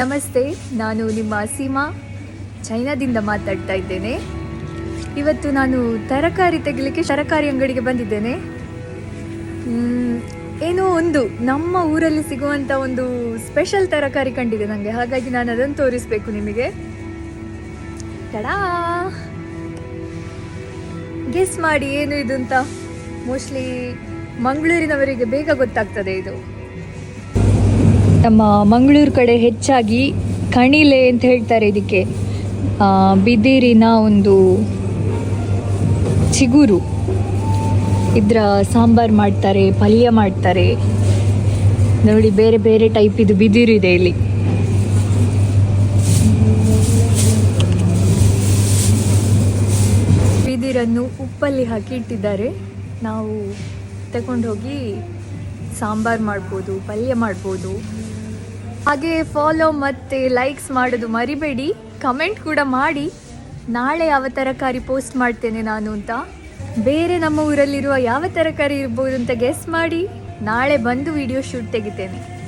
ನಮಸ್ತೆ, ನಾನು ನಿಮ್ಮ ಸೀಮಾ. ಚೈನಾದಿಂದ ಮಾತಾಡ್ತಾ ಇದ್ದೇನೆ. ಇವತ್ತು ನಾನು ತರಕಾರಿ ತೆಗಿಲಿಕ್ಕೆ ತರಕಾರಿ ಅಂಗಡಿಗೆ ಬಂದಿದ್ದೇನೆ. ಏನೋ ಒಂದು ನಮ್ಮ ಊರಲ್ಲಿ ಸಿಗುವಂಥ ಒಂದು ಸ್ಪೆಷಲ್ ತರಕಾರಿ ಕಂಡಿದೆ ನನಗೆ ಹಾಗಾಗಿ ನಾನು ಅದನ್ನು ತೋರಿಸ್ಬೇಕು ನಿಮಗೆ. ತಡಾ! ಗೆಸ್ ಮಾಡಿ, ಏನು ಇದು ಅಂತ? ಮೋಸ್ಟ್ಲಿ ಮಂಗಳೂರಿನವರಿಗೆ ಬೇಗ ಗೊತ್ತಾಗ್ತದೆ ಇದು. ನಮ್ಮ ಮಂಗಳೂರು ಕಡೆ ಹೆಚ್ಚಾಗಿ ಕಣಿಲೆ ಅಂತ ಹೇಳ್ತಾರೆ ಇದಕ್ಕೆ. ಬಿದಿರಿನ ಒಂದು ಚಿಗುರು. ಇದರ ಸಾಂಬಾರು ಮಾಡ್ತಾರೆ, ಪಲ್ಯ ಮಾಡ್ತಾರೆ. ನೋಡಿ, ಬೇರೆ ಬೇರೆ ಟೈಪ್ ಇದು ಬಿದಿರು ಇದೆ ಇಲ್ಲಿ. ಬಿದಿರನ್ನು ಉಪ್ಪಲ್ಲಿ ಹಾಕಿ ಇಟ್ಟಿದ್ದಾರೆ. ನಾವು ತಗೊಂಡು ಹೋಗಿ ಸಾಂಬಾರು ಮಾಡ್ಬೋದು, ಪಲ್ಯ ಮಾಡ್ಬೋದು. ಹಾಗೆ ಫಾಲೋ ಮತ್ತು ಲೈಕ್ಸ್ ಮಾಡೋದು ಮರಿಬೇಡಿ. ಕಮೆಂಟ್ ಕೂಡ ಮಾಡಿ. ನಾಳೆ ಯಾವ ತರಕಾರಿ ಪೋಸ್ಟ್ ಮಾಡ್ತೇನೆ ನಾನು ಅಂತ. ಬೇರೆ ನಮ್ಮ ಊರಲ್ಲಿರುವ ಯಾವ ತರಕಾರಿ ಇರ್ಬೋದು ಅಂತ ಗೆಸ್ ಮಾಡಿ. ನಾಳೆ ಬಂದು ವಿಡಿಯೋ ಶೂಟ್ ತೆಗಿತೇನೆ.